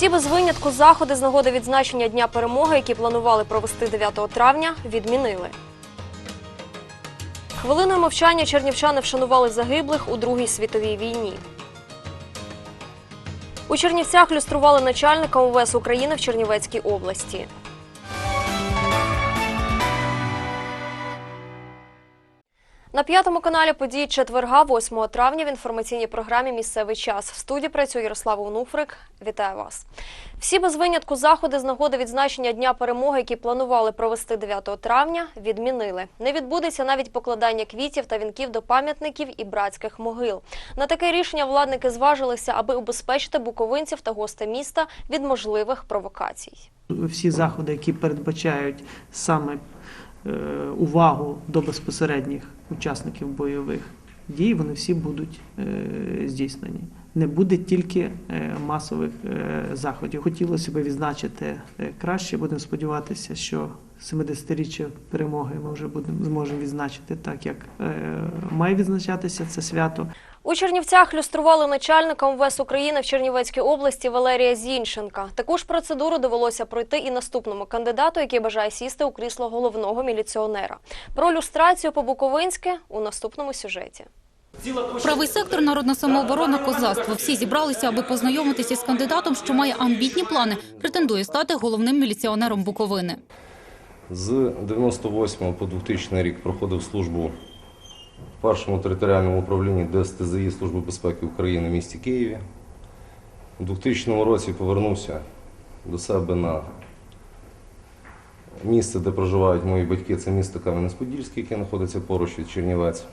Всі без винятку заходи з нагоди відзначення Дня перемоги, які планували провести 9 травня, відмінили. Хвилиною мовчання чернівчани вшанували загиблих у Другій світовій війні. У Чернівцях люстрували начальника УВС України в Чернівецькій області. На п'ятому каналі події четверга, 8 травня в інформаційній програмі Місцевий час. В студії працює Ярослава Онуфрик. Вітаю вас. Всі без винятку заходи з нагоди відзначення Дня перемоги, які планували провести 9 травня, відмінили. Не відбудеться навіть покладання квітів та вінків до пам'ятників і братських могил. На таке рішення владники зважилися, аби убезпечити буковинців та гостей міста від можливих провокацій. всі заходи, які передбачають саме увагу до безпосередніх учасників бойових дій, вони всі будуть е, здійснені. Не буде тільки е, масових е, заходів. Хотілося б відзначити е, краще. Будемо сподіватися, що 70-річчя перемоги ми вже будемо зможемо відзначити так, як е, має відзначатися це свято. У Чернівцях люстрували начальника МВС України в Чернівецькій області Валерія Зінченка. Таку ж процедуру довелося пройти і наступному кандидату, який бажає сісти у крісло головного міліціонера. Про люстрацію по-буковинськи у наступному сюжеті. Правий сектор народна самооборона козацтво. Всі зібралися, аби познайомитися з кандидатом, що має амбітні плани, претендує стати головним міліціонером Буковини. З 98 по 2000 рік проходив службу першому територіальному управлінні ДСТЗІ Служби безпеки України в місті Києві. У 2000 році повернувся до себе на місце, де проживають мої батьки. Це місто Кам'янець-Подільське, яке знаходиться поруч від Чернівець.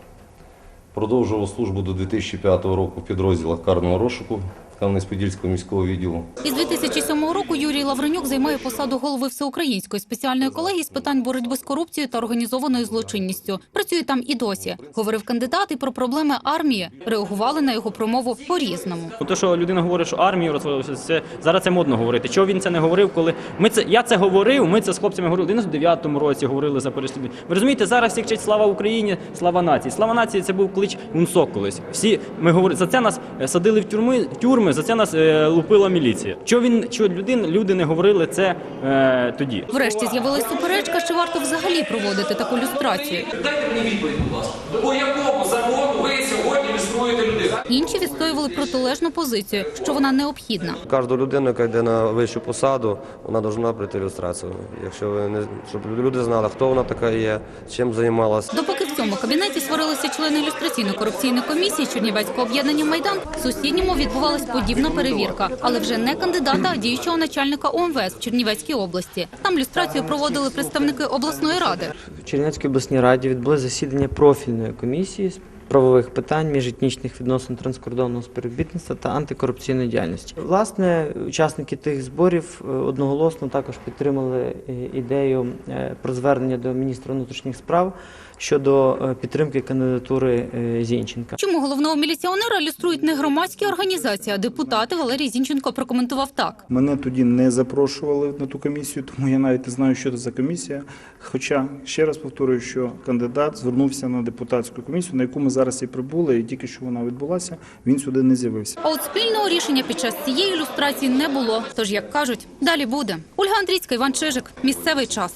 Продовжував службу до 2005 року в підрозділах карного розшуку Кам'янець-Подільського міського відділу. Із 2007 року Юрій Лавренюк займає посаду голови Всеукраїнської спеціальної колегії з питань боротьби з корупцією та організованою злочинністю. Працює там і досі. Говорив кандидат і про проблеми армії. Реагували на його промову по-різному. Ну, То, що людина говорить, що армію розвалилося, це зараз це модно говорити. Чого він це не говорив, коли ми це я це говорив? Ми це з хлопцями говорили. в 99-му році говорили за переслідування. Ви розумієте, зараз всі кричать слава Україні, слава нації. Слава нації це був клич УНСОК колись. Всі ми говорили за це нас е, садили в тюрми, тюрми, за це нас е, лупила міліція. Чого він чого людин, люди не говорили це е, тоді? Врешті з'явилась суперечка, чи варто взагалі проводити таку люстрацію. Дайте мені відповідь, будь ласка. По якому закону ви сьогодні люструєте людей? Інші відстоювали протилежну позицію, що вона необхідна. Кожна людина, яка йде на вищу посаду, вона повинна пройти ілюстрацію. Якщо ви не щоб люди знали, хто вона така є, чим займалася. Допоки цьому кабінеті сварилися члени ілюстраційно-корупційної комісії Чернівецького об'єднання Майдан, в сусідньому відбувалась подібна перевірка, але вже не кандидата, а діючого начальника ОМВС в Чернівецькій області. Там люстрацію проводили представники обласної ради. В Чернівецькій обласній раді відбулось засідання профільної комісії з правових питань, міжетнічних відносин транскордонного співробітництва та антикорупційної діяльності. Власне, учасники тих зборів е, одноголосно також підтримали е, ідею е, про звернення до міністра внутрішніх справ щодо е, підтримки кандидатури е, Зінченка. Чому головного міліціонера люструють не громадські організації, а депутати Валерій Зінченко прокоментував так. Мене тоді не запрошували на ту комісію, тому я навіть не знаю, що це за комісія. Хоча ще раз повторюю, що кандидат звернувся на депутатську комісію, на яку ми зараз і прибули, і тільки що вона відбулася, він сюди не з'явився. А от спільного рішення під час цієї ілюстрації не було. Тож, як кажуть, далі буде. Ольга Андрійська, Іван Чижик. Місцевий час.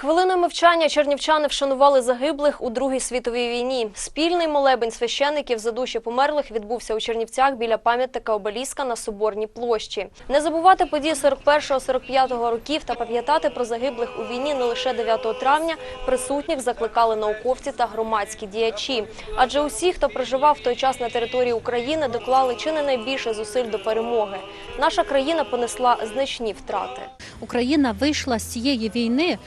Хвилиною мовчання чернівчани вшанували загиблих у Другій світовій війні. Спільний молебень священиків за душі померлих відбувся у Чернівцях біля пам'ятника обеліска на Соборній площі. Не забувати події 41-45 років та пам'ятати про загиблих у війні не лише 9 травня. Присутніх закликали науковці та громадські діячі. Адже усі, хто проживав в той час на території України, доклали чи не найбільше зусиль до перемоги. Наша країна понесла значні втрати. Україна вийшла з цієї війни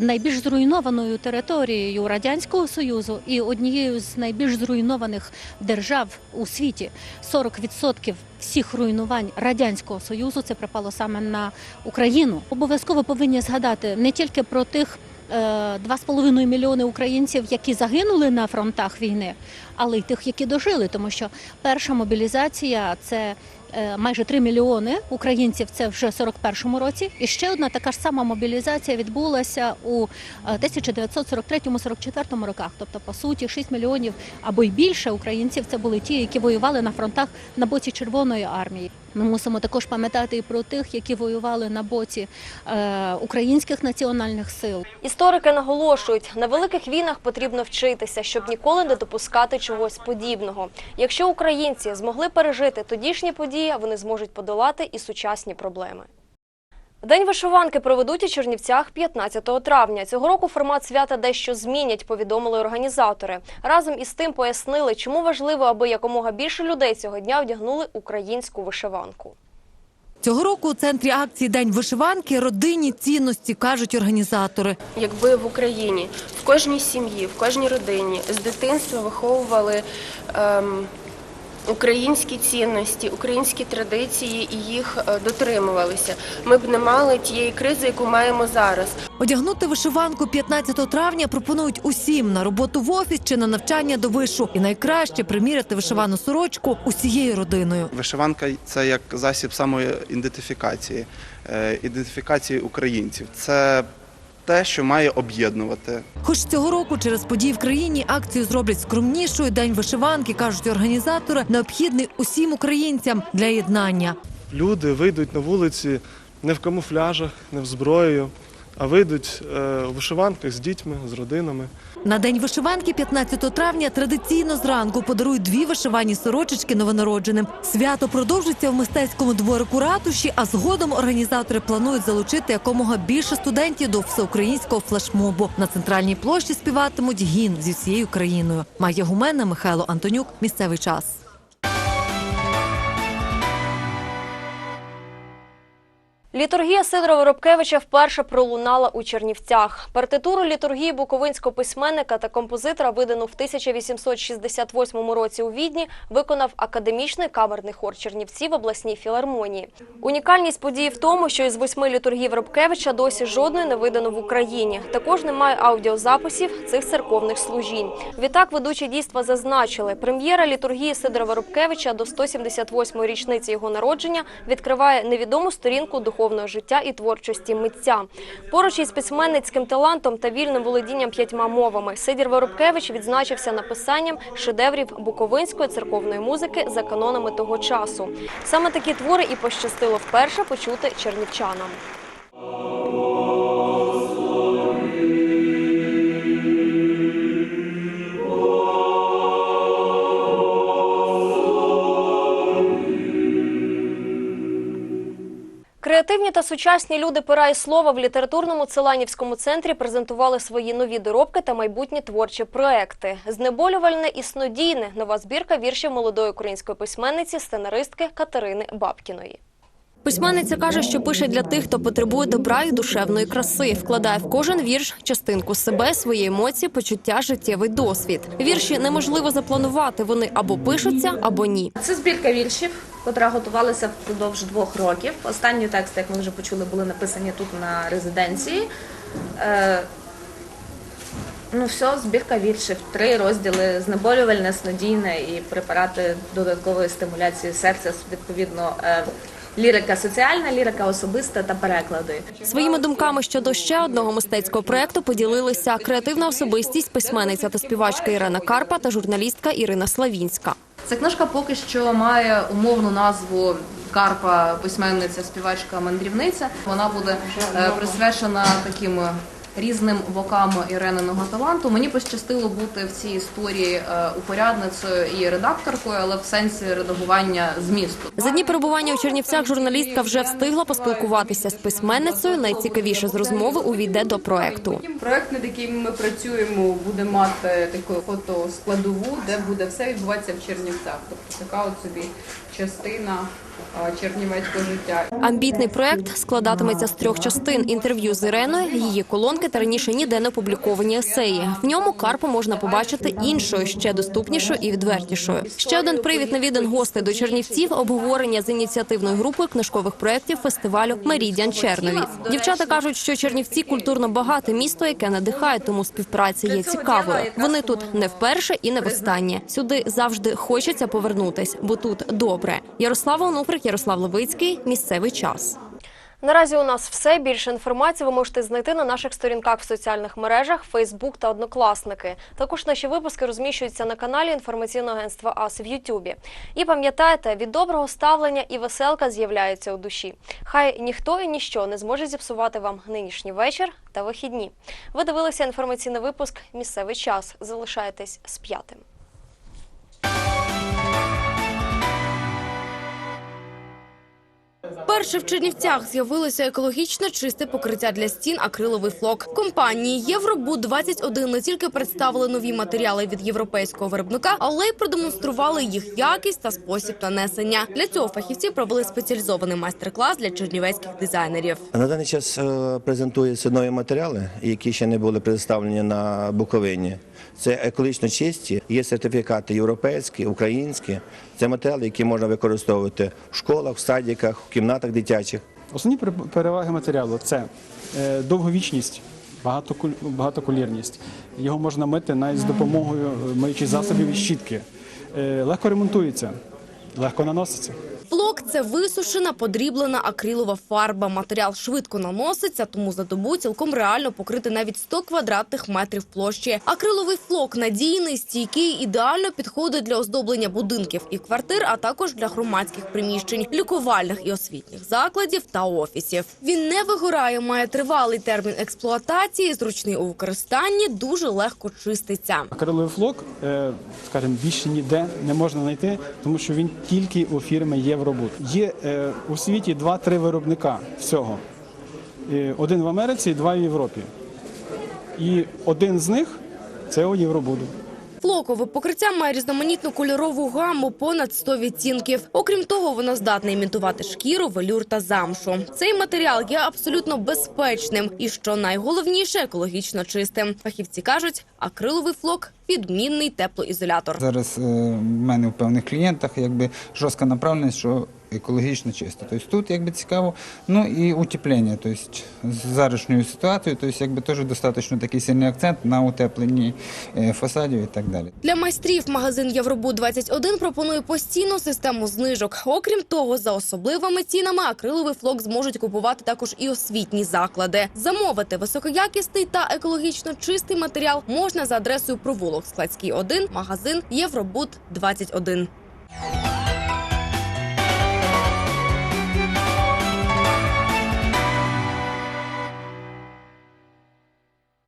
найбільш зруйнованою територією радянського союзу і однією з найбільш зруйнованих держав у світі. 40% всіх руйнувань радянського союзу це припало саме на Україну. Обов'язково повинні згадати не тільки про тих. е, 2,5 мільйони українців, які загинули на фронтах війни, але й тих, які дожили, тому що перша мобілізація це е, майже 3 мільйони українців. Це вже в 41-му році. І ще одна така ж сама мобілізація відбулася у е, 1943-44 роках. Тобто, по суті, 6 мільйонів або й більше українців це були ті, які воювали на фронтах на боці Червоної армії. Ми мусимо також пам'ятати і про тих, які воювали на боці е, українських національних сил. Історики наголошують, на великих війнах потрібно вчитися, щоб ніколи не допускати чогось подібного. Якщо українці змогли пережити тодішні події, вони зможуть подолати і сучасні проблеми. День вишиванки проведуть у Чернівцях 15 травня. Цього року формат свята дещо змінять, повідомили організатори. Разом із тим пояснили, чому важливо, аби якомога більше людей цього дня вдягнули українську вишиванку. Цього року у центрі акції День вишиванки родинні цінності кажуть організатори. Якби в Україні в кожній сім'ї, в кожній родині з дитинства виховували ем, українські цінності, українські традиції і їх е, дотримувалися, ми б не мали тієї кризи, яку маємо зараз. Одягнути вишиванку 15 травня пропонують усім на роботу в офіс чи на навчання до вишу. І найкраще приміряти вишивану сорочку усією родиною. Вишиванка це як засіб самоідентифікації, е, ідентифікації українців. Це те, що має об'єднувати. Хоч цього року через події в країні акцію зроблять скромнішою. День вишиванки кажуть організатори, необхідний усім українцям для єднання. Люди вийдуть на вулиці не в камуфляжах, не в зброєю, а вийдуть в вишиванках з дітьми, з родинами. На день вишиванки 15 травня традиційно зранку подарують дві вишивані сорочечки новонародженим. Свято продовжиться в мистецькому дворику ратуші, а згодом організатори планують залучити якомога більше студентів до всеукраїнського флешмобу. На центральній площі співатимуть гімн зі всією країною. Майя Гумена, Михайло Антонюк. Місцевий час. Літургія Сидора Воробкевича вперше пролунала у Чернівцях. Партитуру літургії буковинського письменника та композитора, видану в 1868 році у Відні, виконав академічний камерний хор Чернівців в обласній філармонії. Унікальність події в тому, що із восьми літургій Воробкевича досі жодної не видано в Україні. Також немає аудіозаписів цих церковних служінь. Відтак ведучі дійства зазначили, прем'єра літургії Сидора Воробкевича до 178-ї річниці його народження відкриває невідому сторінку духовного життя і творчості митця. Поруч із письменницьким талантом та вільним володінням п'ятьма мовами Сидір Воробкевич відзначився написанням шедеврів буковинської церковної музики за канонами того часу. Саме такі твори і пощастило вперше почути чернівчанам. Креативні та сучасні люди пера і слова в літературному Целанівському центрі презентували свої нові доробки та майбутні творчі проекти. Знеболювальне і снодійне нова збірка віршів молодої української письменниці, сценаристки Катерини Бабкіної. Письменниця каже, що пише для тих, хто потребує добра і душевної краси, вкладає в кожен вірш частинку себе, свої емоції, почуття, життєвий досвід. Вірші неможливо запланувати. Вони або пишуться, або ні. Це збірка віршів, котра готувалася впродовж двох років. Останні тексти, як ми вже почули, були написані тут на резиденції. Е, ну, все, збірка віршів, три розділи: знеболювальне, снодійне і препарати додаткової стимуляції серця, відповідно. Лірика соціальна, лірика особиста та переклади. Своїми думками щодо ще одного мистецького проекту поділилися креативна особистість, письменниця та співачка Ірина Карпа та журналістка Ірина Славінська. Ця книжка поки що має умовну назву Карпа, письменниця, співачка, мандрівниця. Вона буде е, присвячена таким різним бокам Ірениного таланту. Мені пощастило бути в цій історії е, упорядницею і редакторкою, але в сенсі редагування змісту. За дні перебування у Чернівцях журналістка вже встигла поспілкуватися з письменницею. Найцікавіше з розмови увійде до проекту. Проект, над яким ми працюємо, буде мати таку фотоскладову, де буде все відбуватися в Чернівцях. Тобто така от собі частина чернівецького життя. Амбітний проект складатиметься з трьох частин: інтерв'ю з Іреною, її колонки та раніше ніде не опубліковані есеї. В ньому Карпу можна побачити іншою, ще доступнішою і відвертішою. Ще один привід навідин гостей до Чернівців обговорення з ініціативною групою книжкових проєктів фестивалю Мерідіан Черновіць. Дівчата кажуть, що Чернівці культурно багате місто, яке надихає, тому співпраця є цікавою. Вони тут не вперше і не востаннє. Сюди завжди хочеться повернутись, бо тут добре. Ярослава Онуфрик, Ярослав Левицький. Місцевий час. Наразі у нас все. Більше інформації ви можете знайти на наших сторінках в соціальних мережах, Фейсбук та Однокласники. Також наші випуски розміщуються на каналі інформаційного агентства АС в Ютубі. І пам'ятайте, від доброго ставлення і веселка з'являються у душі. Хай ніхто і ніщо не зможе зіпсувати вам нинішній вечір та вихідні. Ви дивилися інформаційний випуск Місцевий час. Залишайтесь з п'ятим. Перше в Чернівцях з'явилося екологічно чисте покриття для стін акриловий флок. Компанії Євробуд 21 не тільки представили нові матеріали від європейського виробника, але й продемонстрували їх якість та спосіб нанесення. Для цього фахівці провели спеціалізований майстер-клас для чернівецьких дизайнерів. На даний час е, презентуються нові матеріали, які ще не були представлені на Буковині. Це екологічно чисті, є сертифікати європейські, українські. Це матеріали, які можна використовувати в школах, в садиках, в кімнатах дитячих. Основні переваги матеріалу це е, довговічність, багатокулірність. Його можна мити навіть з допомогою е, миючих засобів і щітки. Е, Легко ремонтується, легко наноситься. Флок це висушена, подріблена акрилова фарба. Матеріал швидко наноситься, тому за добу цілком реально покрити навіть 100 квадратних метрів площі. Акриловий флок надійний, стійкий, ідеально підходить для оздоблення будинків і квартир, а також для громадських приміщень, лікувальних і освітніх закладів та офісів. Він не вигорає, має тривалий термін експлуатації, зручний у використанні, дуже легко чиститься. Акриловий флок, е, скажімо, більше ніде не можна знайти, тому що він тільки у фірми Євробуд. Є е, у світі два-три виробника всього. Е, Один в Америці, два в Європі. І один з них це у Євробуду. Флокове покриття має різноманітну кольорову гаму понад 100 відтінків. Окрім того, воно здатне імітувати шкіру, велюр та замшу. Цей матеріал є абсолютно безпечним і, що найголовніше, екологічно чистим. Фахівці кажуть, акриловий флок відмінний теплоізолятор. Зараз е, в мене в певних клієнтах якби жорстка направленість, що екологічно чисто. Тобто тут якби цікаво, ну і утеплення, тобто з зарішньою ситуацією, тобто якби теж достатньо такий сильний акцент на утепленні е, фасадів і так далі. Для майстрів магазин Євробуд 21 пропонує постійну систему знижок. Окрім того, за особливими цінами акриловий флок зможуть купувати також і освітні заклади. Замовити високоякісний та екологічно чистий матеріал можна за адресою провулок Складський 1, магазин Євробуд 21.